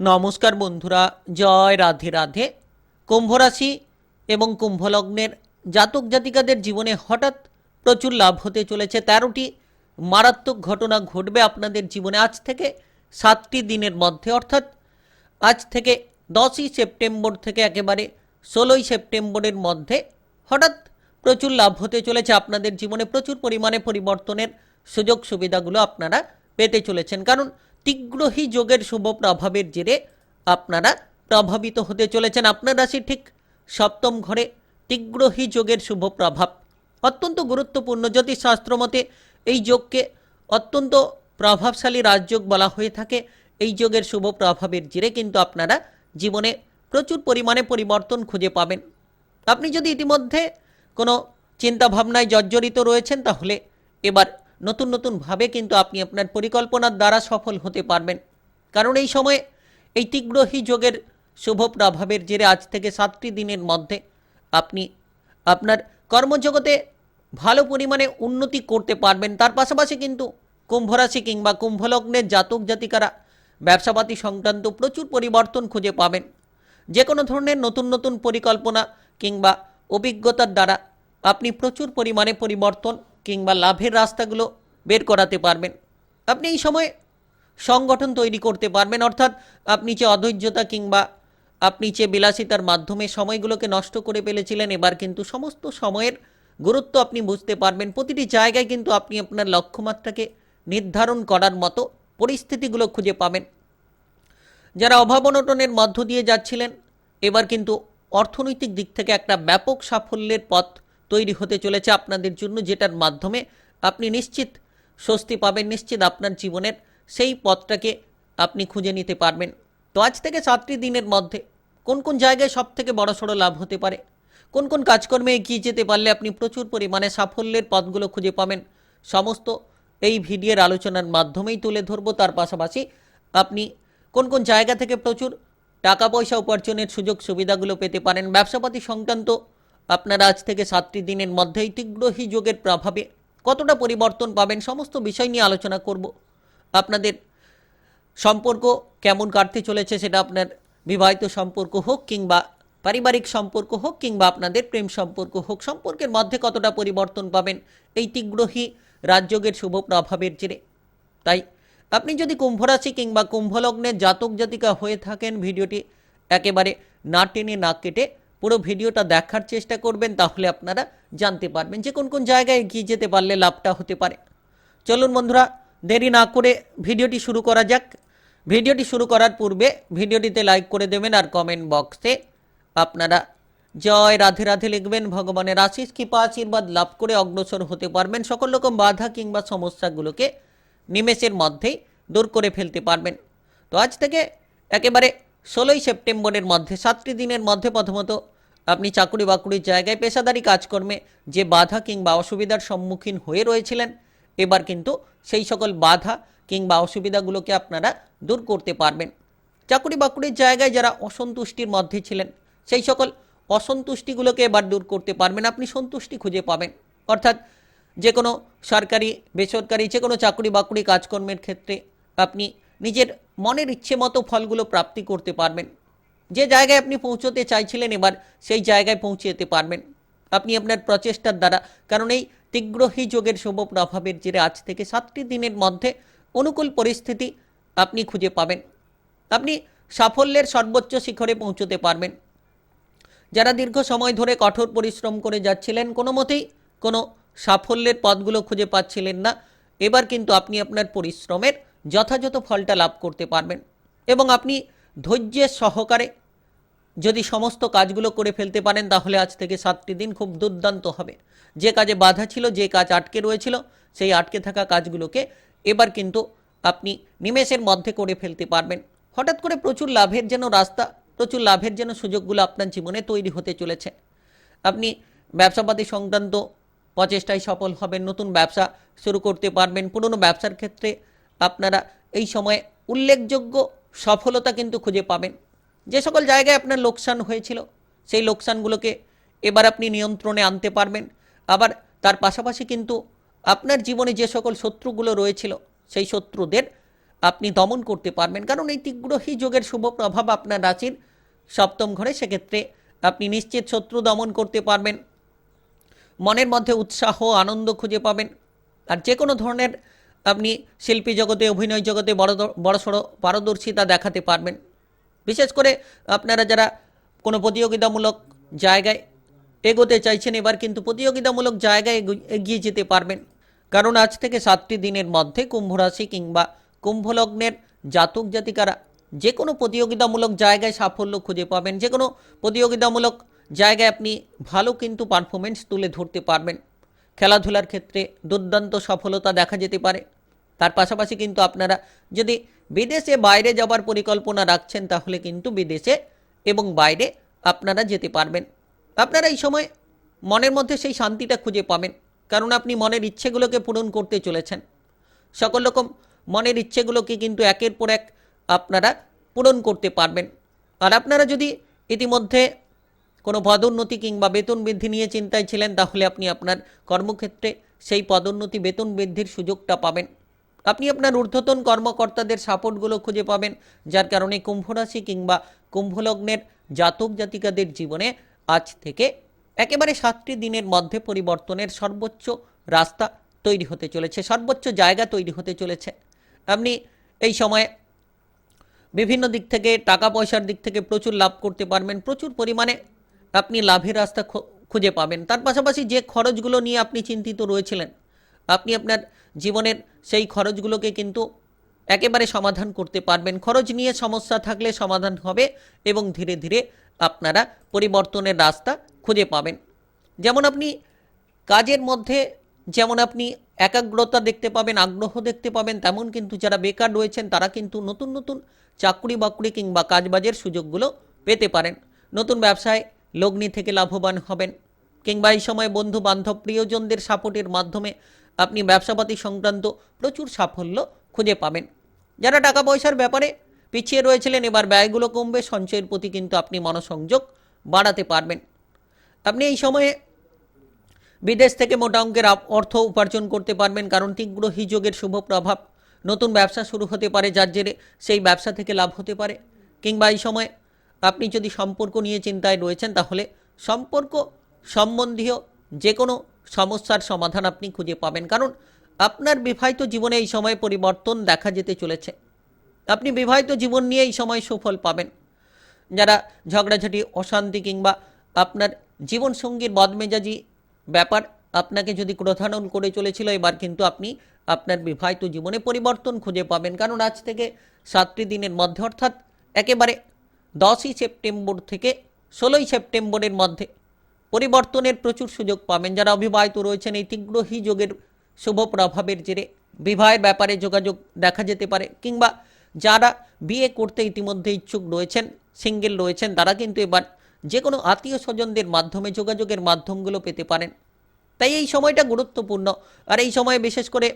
নমস্কার বন্ধুরা, জয় রাধে রাধে। কুম্ভ রাশি এবং কুম্ভলগ্নের জাতক জাতিকাদের জীবনে হঠাৎ প্রচুর লাভ হতে চলেছে তেরোটি। মারাত্মক ঘটনা ঘটবে আপনাদের জীবনে আজ থেকে সাতটি দিনের মধ্যে। অর্থাৎ আজ থেকে দশই সেপ্টেম্বর থেকে একেবারে ষোলোই সেপ্টেম্বরের মধ্যে হঠাৎ প্রচুর লাভ হতে চলেছে আপনাদের জীবনে। প্রচুর পরিমাণে পরিবর্তনের সুযোগ সুবিধাগুলো আপনারা পেতে চলেছেন। কারণ তীগ্রহী যোগের শুভ প্রভাবের জেরে আপনারা প্রভাবিত হতে চলেছেন। আপনার রাশি ঠিক সপ্তম ঘরে তীগ্রহী যোগের শুভ প্রভাব। অত্যন্ত গুরুত্বপূর্ণ। জ্যোতিষশাস্ত্র মতে এই যোগকে অত্যন্ত প্রভাবশালী রাজযোগ বলা হয়ে থাকে। এই যোগের শুভ প্রভাবের জেরে কিন্তু আপনারা জীবনে প্রচুর পরিমাণে পরিবর্তন খুঁজে পাবেন। আপনি যদি ইতিমধ্যে কোনো চিন্তাভাবনায় জর্জরিত রয়েছেন, তাহলে এবার নতুন নতুনভাবে কিন্তু আপনি আপনার পরিকল্পনার দ্বারা সফল হতে পারবেন। কারণ এই সময়ে এই তীগ্রহী যোগের শুভ প্রভাবের জেরে আজ থেকে সাতটি দিনের মধ্যে আপনি আপনার কর্মজগতে ভালো পরিমাণে উন্নতি করতে পারবেন। তার পাশাপাশি কিন্তু কুম্ভরাশি কিংবা কুম্ভলগ্নের জাতক জাতিকারা ব্যবসাপাতি সংক্রান্ত প্রচুর পরিবর্তন খুঁজে পাবেন। যে কোনো ধরনের নতুন নতুন পরিকল্পনা কিংবা অভিজ্ঞতার দ্বারা আপনি প্রচুর পরিমাণে পরিবর্তন কিংবা লাভের রাস্তাগুলো বের করাতে পারবেন। আপনি এই সময় সংগঠন তৈরি করতে পারবেন। অর্থাৎ আপনি যে অধৈর্যতা কিংবা আপনি যে বিলাসিতার মাধ্যমে সময়গুলোকে নষ্ট করে ফেলেছিলেন, এবার কিন্তু সমস্ত সময়ের গুরুত্ব আপনি বুঝতে পারবেন। প্রতিটি জায়গায় কিন্তু আপনি আপনার লক্ষ্যমাত্রাকে নির্ধারণ করার মতো পরিস্থিতিগুলো খুঁজে পাবেন। যারা অভাব অনটনের মধ্য দিয়ে যাচ্ছিলেন, এবার কিন্তু অর্থনৈতিক দিক থেকে একটা ব্যাপক সাফল্যের পথ তৈরি হতে চলেছে আপনাদের জন্য, যেটার মাধ্যমে আপনি নিশ্চিত, স্বস্তি পাবেন, নিশ্চিত আপনার জীবনের সেই পথটাকে আপনি খুঁজে নিতে পারবেন। তো আজ থেকে সাতটি দিনের মধ্যে কোন কোন জায়গায় সব থেকে বড়সড় লাভ হতে পারে? কোন কোন কাজকর্মে এগিয়ে যেতে পারলে আপনি প্রচুর পরিমাণে সাফল্যের পথগুলো খুঁজে পাবেন? সমস্ত এই ভিডিওর আলোচনার মাধ্যমেই তুলে ধরবো। তার পাশাপাশি আপনি কোন কোন জায়গা থেকে প্রচুর টাকা পয়সা উপার্জনের সুযোগ সুবিধাগুলো পেতে পারেন? ব্যবসাপাতি সংক্রান্ত আপনারা আজ থেকে সাতটি দিনের মধ্যেই তীগ্রহী যোগের প্রভাবে কতটা পরিবর্তন পাবেন সমস্ত বিষয় নিয়ে আলোচনা করব। আপনাদের সম্পর্ক কেমন কাটতে চলেছে সেটা আপনার বিবাহিত সম্পর্ক হোক কিংবা পারিবারিক সম্পর্ক হোক কিংবা আপনাদের প্রেম সম্পর্ক হোক, সম্পর্কের মধ্যে কতটা পরিবর্তন পাবেন এই তীগ্রহী রাজযোগের শুভ প্রভাবের জেরে। তাই আপনি যদি কুম্ভরাশি কিংবা কুম্ভলগ্নের জাতক জাতিকা হয়ে থাকেন, ভিডিওটি একেবারে না টেনে না কেটে পুরো ভিডিওটা দেখার চেষ্টা করবেন, তাহলে আপনারা জানতে পারবেন যে কোন কোন জায়গায় এগিয়ে যেতে পারলে লাভটা হতে পারে। চলুন বন্ধুরা, দেরি না করে ভিডিওটি শুরু করা যাক। ভিডিওটি শুরু করার পূর্বে ভিডিওটিতে লাইক করে দেবেন আর কমেন্ট বক্সে আপনারা জয় রাধে রাধে লিখবেন, ভগবানের আশিস কৃপা, আশীর্বাদ লাভ করে অগ্রসর হতে পারবেন, সকল রকম বাধা কিংবা সমস্যাগুলোকে নিমেষের মধ্যেই দূর করে ফেলতে পারবেন। তো আজ থেকে একেবারে ষোলোই সেপ্টেম্বরের মধ্যে, সাতটি দিনের মধ্যে প্রথমত আপনি চাকুরি বাকুরির জায়গায় পেশাদারি কাজকর্মে যে বাধা কিংবা অসুবিধার সম্মুখীন হয়ে রয়েছিলেন, এবার কিন্তু সেই সকল বাধা কিংবা অসুবিধাগুলোকে আপনারা দূর করতে পারবেন। চাকুরি বাকুরির জায়গায় যারা অসন্তুষ্টির মধ্যে ছিলেন, সেই সকল অসন্তুষ্টিগুলোকে এবার দূর করতে পারবেন, আপনি সন্তুষ্টি খুঁজে পাবেন। অর্থাৎ যে কোনো সরকারি, বেসরকারি, যে কোনো চাকরি বাকরি কাজকর্মের ক্ষেত্রে আপনি নিজের মনের ইচ্ছে মতো ফলগুলো প্রাপ্তি করতে পারবেন। যে জায়গায় আপনি পৌঁছতে চাইছিলেন এবার সেই জায়গায় পৌঁছে যেতে পারবেন। আপনি আপনার প্রচেষ্টার দ্বারা, কারণ এই তীগ্রহী যোগের শুভ প্রভাবের জেরে আজ থেকে সাতটি দিনের মধ্যে অনুকূল পরিস্থিতি আপনি খুঁজে পাবেন। আপনি সাফল্যের সর্বোচ্চ শিখরে পৌঁছতে পারবেন। যারা দীর্ঘ সময় ধরে কঠোর পরিশ্রম করে যাচ্ছিলেন, কোনো মতেই কোনো সাফল্যের পথগুলো খুঁজে পাচ্ছিলেন না। এবার কিন্তু আপনি আপনার পরিশ্রমের যথাযথ ফলটা লাভ করতে পারবেন এবং আপনি ধৈর্যের সহকারে যদি সমস্ত কাজগুলো করে ফেলতে পারেন, তাহলে আজ থেকে সাতটি দিন খুব দুর্দান্ত হবে। যে কাজে বাধা ছিল, যে কাজ আটকে রয়েছিল, সেই আটকে থাকা কাজগুলোকে এবার কিন্তু আপনি নিমেষের মধ্যে করে ফেলতে পারবেন। হঠাৎ করে প্রচুর লাভের যেন রাস্তা, প্রচুর লাভের যেন সুযোগগুলো আপনার জীবনে তৈরি হতে চলেছে। আপনি ব্যবসাপাতি সংক্রান্ত প্রচেষ্টায় সফল হবেন, নতুন ব্যবসা শুরু করতে পারবেন। পুরনো ব্যবসার ক্ষেত্রে আপনারা এই সময়ে উল্লেখযোগ্য সফলতা কিন্তু খুঁজে পাবেন। যে সকল জায়গায় আপনার লোকসান হয়েছিল, সেই লোকসানগুলোকে এবার আপনি নিয়ন্ত্রণে আনতে পারবেন। আবার তার পাশাপাশি কিন্তু আপনার জীবনে যে সকল শত্রুগুলো রয়েছিল, সেই শত্রুদের আপনি দমন করতে পারবেন। কারণ এই তিগ্রহী যোগের শুভ প্রভাব আপনার রাশির সপ্তম ঘরে, সেক্ষেত্রে আপনি নিশ্চিত শত্রু দমন করতে পারবেন। মনের মধ্যে উৎসাহ, আনন্দ খুঁজে পাবেন। আর যে কোনো ধরনের আপনি শিল্পী জগতে, অভিনয় জগতে বড় বড়সড় পারদর্শিতা দেখাতে পারবেন। বিশেষ করে আপনারা যারা কোনো প্রতিযোগিতামূলক জায়গায় এগোতে চাইছেন, এবার কিন্তু প্রতিযোগিতামূলক জায়গায় এগো- এগিয়ে যেতে পারবেন। কারণ আজ থেকে সাতটি দিনের মধ্যে কুম্ভ রাশি কিংবা কুম্ভলগ্নের জাতক জাতিকারা যে কোনো প্রতিযোগিতামূলক জায়গায় সাফল্য খুঁজে পাবেন যে কোনো প্রতিযোগিতামূলক জায়গায় আপনি ভালো কিন্তু পারফরমেন্স তুলে ধরতে পারবেন। খেলাধুলার ক্ষেত্রে দুর্দান্ত সফলতা দেখা যেতে পারে। তার পাশাপাশি কিন্তু আপনারা যদি বিদেশে বাইরে যাবার পরিকল্পনা রাখছেন, তাহলে কিন্তু বিদেশে এবং বাইরে আপনারা যেতে পারবেন। আপনারা এই সময় মনের মধ্যে সেই শান্তিটা খুঁজে পাবেন, কারণ আপনি মনের ইচ্ছেগুলোকে পূরণ করতে চলেছেন। সকল রকম মনের ইচ্ছেগুলোকে কিন্তু একের পর এক আপনারা পূরণ করতে পারবেন। আর আপনারা যদি ইতিমধ্যে কোনো পদোন্নতি কিংবা বেতন বৃদ্ধি নিয়ে চিন্তায় ছিলেন, তাহলে আপনি আপনার কর্মক্ষেত্রে সেই পদোন্নতি, বেতন বৃদ্ধির সুযোগটা পাবেন। আপনি আপনার ঊর্ধ্বতন কর্মকর্তাদের সাপোর্টগুলো খুঁজে পাবেন, যার কারণে কুম্ভ রাশি কিংবা কুম্ভলগ্নের জাতক জাতিকাদের জীবনে আজ থেকে একেবারে সাতটি দিনের মধ্যে পরিবর্তনের সর্বোচ্চ রাস্তা তৈরি হতে চলেছে, সর্বোচ্চ জায়গা তৈরি হতে চলেছে। আপনি এই সময়ে বিভিন্ন দিক থেকে টাকা পয়সার দিক থেকে প্রচুর লাভ করতে পারবেন, প্রচুর পরিমাণে আপনি লাভের রাস্তা খুঁজে পাবেন। তার পাশাপাশি যে খরচগুলো নিয়ে আপনি চিন্তিত রয়েছিলেন, আপনি আপনার জীবনের সেই খরচগুলোকে কিন্তু একেবারে সমাধান করতে পারবেন। খরচ নিয়ে সমস্যা থাকলে সমাধান হবে এবং ধীরে ধীরে আপনারা পরিবর্তনের রাস্তা খুঁজে পাবেন। যেমন আপনি কাজের মধ্যে যেমন আপনি একাগ্রতা দেখতে পাবেন, আগ্রহ দেখতে পাবেন, তেমন কিন্তু যারা বেকার রয়েছেন তারা কিন্তু নতুন নতুন চাকরি বাকরি কিংবা কাজবাজের সুযোগগুলো পেতে পারেন। নতুন ব্যবসায় লগ্নি থেকে লাভবান হবেন। কিংবা এই সময় বন্ধু বান্ধব প্রিয়জনদের সাপোর্টের মাধ্যমে আপনি ব্যবসাপাতি সংক্রান্ত প্রচুর সাফল্য খুঁজে পাবেন। যারা টাকা পয়সার ব্যাপারে পিছিয়ে রয়েছিলেন, এবার ব্যয়গুলো কমবে, সঞ্চয়ের প্রতি কিন্তু আপনি মনোসংযোগ বাড়াতে পারবেন। আপনি এই সময়ে বিদেশ থেকে মোটা অঙ্কের অর্থ উপার্জন করতে পারবেন, কারণ তীব্র হিযোগের শুভ প্রভাব নতুন ব্যবসা শুরু হতে পারে, যার জেরে সেই ব্যবসা থেকে লাভ হতে পারে। কিংবা এই সময় আপনি যদি সম্পর্ক নিয়ে চিন্তায় রয়েছেন, তাহলে সম্পর্ক সম্বন্ধীয় যে কোনো সমস্যার সমাধান আপনি খুঁজে পাবেন। কারণ আপনার বিবাহিত জীবনে এই সময় পরিবর্তন দেখা যেতে চলেছে। আপনি বিবাহিত জীবন নিয়ে এই সময় সুফল পাবেন। যারা ঝগড়াঝাটি, অশান্তি কিংবা আপনার জীবনসঙ্গীর বদমেজাজি ব্যাপার আপনাকে যদি ক্রোধানন করে চলেছিল, এবার কিন্তু আপনি আপনার বিবাহিত জীবনে পরিবর্তন খুঁজে পাবেন। কারণ আজ থেকে সাতটি দিনের মধ্যে, অর্থাৎ একেবারে দশই সেপ্টেম্বর থেকে ষোলোই সেপ্টেম্বরের মধ্যে পরিবর্তনের প্রচুর সুযোগ পাবেন। যারা অবিবাহিত রয়েছেন, এই তীব্র হি যোগের শুভ প্রভাবের জেরে বিবাহের ব্যাপারে যোগাযোগ দেখা যেতে পারে। কিংবা যারা বিয়ে করতে ইতিমধ্যে ইচ্ছুক রয়েছেন, সিঙ্গেল রয়েছেন, তারা কিন্তু এবার যে কোনো আত্মীয় স্বজনদের মাধ্যমে যোগাযোগের মাধ্যমগুলো পেতে পারেন। তাই এই সময়টা গুরুত্বপূর্ণ। আর এই সময়ে বিশেষ করে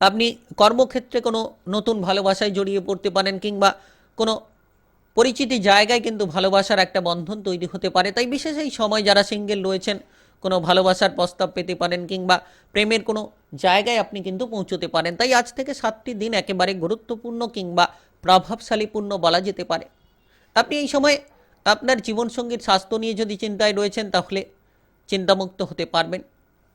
আপনি কর্মক্ষেত্রে কোনো নতুন ভালোবাসায় জড়িয়ে পড়তে পারেন কিংবা কোনো পরিচিতি জায়গায় কিন্তু ভালোবাসার একটা বন্ধন তৈরি হতে পারে। তাই বিশেষ এই সময় যারা সিঙ্গেল রয়েছেন, কোনো ভালোবাসার প্রস্তাব পেতে পারেন কিংবা প্রেমের কোনো জায়গায় আপনি কিন্তু পৌঁছতে পারেন। তাই আজ থেকে সাতটি দিন একেবারে গুরুত্বপূর্ণ কিংবা প্রভাবশালীপূর্ণ বলা যেতে পারে। আপনি এই সময় আপনার জীবনসঙ্গীর স্বাস্থ্য নিয়ে যদি চিন্তায় রয়েছেন, তাহলে চিন্তামুক্ত হতে পারবেন।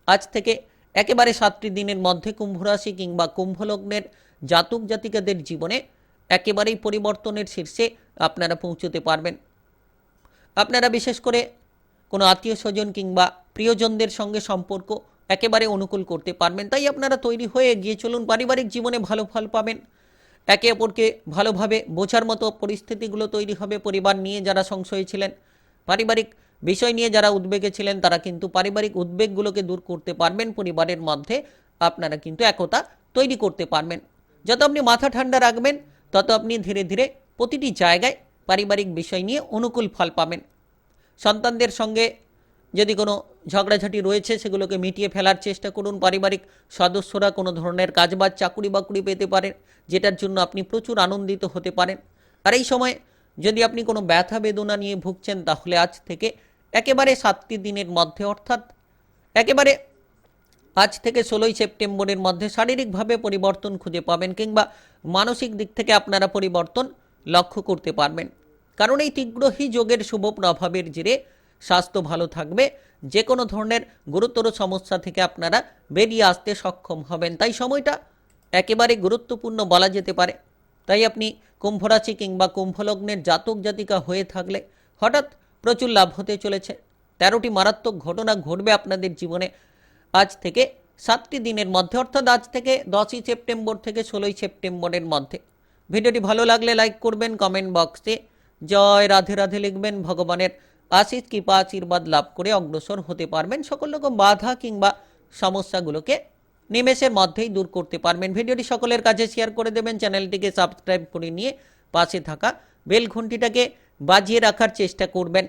আজ থেকে একেবারে সাতটি দিনের মধ্যে কুম্ভ রাশি কিংবা কুম্ভলগ্নের জাতক জাতিকাদের জীবনে একেবারেই পরিবর্তনের শীর্ষে আপনারা পৌঁছতে পারবেন। আপনারা বিশেষ করে কোনো আত্মীয় স্বজন কিংবা প্রিয়জনদের সঙ্গে সম্পর্ক একেবারে অনুকূল করতে পারবেন। তাই আপনারা তৈরি হয়ে এগিয়ে চলুন, পারিবারিক জীবনে ভালো ফল পাবেন। একে অপরকে ভালোভাবে বোঝার মতো পরিস্থিতিগুলো তৈরি হবে পরিবার নিয়ে যারা সংশয়ে ছিলেন। পারিবারিক বিষয় নিয়ে যারা উদ্বেগে ছিলেন, তারা কিন্তু পারিবারিক উদ্বেগগুলোকে দূর করতে পারবেন। পরিবারের মধ্যে আপনারা কিন্তু একতা তৈরি করতে পারবেন। যত আপনি মাথা ঠান্ডা রাখবেন তত আপনি ধীরে ধীরে প্রতিটি জায়গায় পারিবারিক বিষয় নিয়ে অনুকূল ফল পাবেন। সন্তানদের সঙ্গে যদি কোনো ঝগড়াঝাটি রয়েছে, সেগুলোকে মিটিয়ে ফেলার চেষ্টা করুন। পারিবারিক সদস্যরা কোনো ধরনের কাজবাজ চাকুরি বাকুরি পেতে পারেন, যেটার জন্য আপনি প্রচুর আনন্দিত হতে পারেন। আর এই সময় যদি আপনি কোনো ব্যথা বেদনা নিয়ে ভুগছেন, তাহলে আজ থেকে একেবারে সাতটি দিনের মধ্যে, অর্থাৎ একেবারে আজ থেকে ষোলোই সেপ্টেম্বরের মধ্যে শারীরিকভাবে পরিবর্তন খুঁজে পাবেন কিংবা মানসিক দিক থেকে আপনারা পরিবর্তন লক্ষ্য করতে পারবেন। কারণ এই তীব্রহী যোগের শুভ প্রভাবের জেরে স্বাস্থ্য ভালো থাকবে যে কোনো ধরনের গুরুতর সমস্যা থেকে আপনারা বেরিয়ে আসতে সক্ষম হবেন। তাই সময়টা একেবারে গুরুত্বপূর্ণ বলা যেতে পারে। তাই আপনি কুম্ভরাশি কিংবা কুম্ভলগ্নের জাতক জাতিকা হয়ে থাকলে হঠাৎ প্রচুর লাভ হতে চলেছে। তেরোটি মারাত্মক ঘটনা ঘটবে আপনাদের জীবনে। আজ থেকে সাতটি দিনের মধ্যে, অর্থাৎ আজ থেকে দশই সেপ্টেম্বর থেকে ষোলোই সেপ্টেম্বরের মধ্যে। ভিডিওটি ভালো লাগলে লাইক করবেন, কমেন্ট বক্সে জয় রাধে রাধে লিখবেন। ভগবানের আশিস কৃপা, আশীর্বাদ লাভ করে অগ্রসর হতে পারবেন। সকল রকম বাধা কিংবা সমস্যাগুলোকে নিমেষের মধ্যেই দূর করতে পারবেন। ভিডিওটি সকলের কাছে শেয়ার করে দেবেন। চ্যানেলটিকে সাবস্ক্রাইব করে নিয়ে পাশে থাকা বেল ঘন্টিটাকে বাজিয়ে রাখার চেষ্টা করবেন।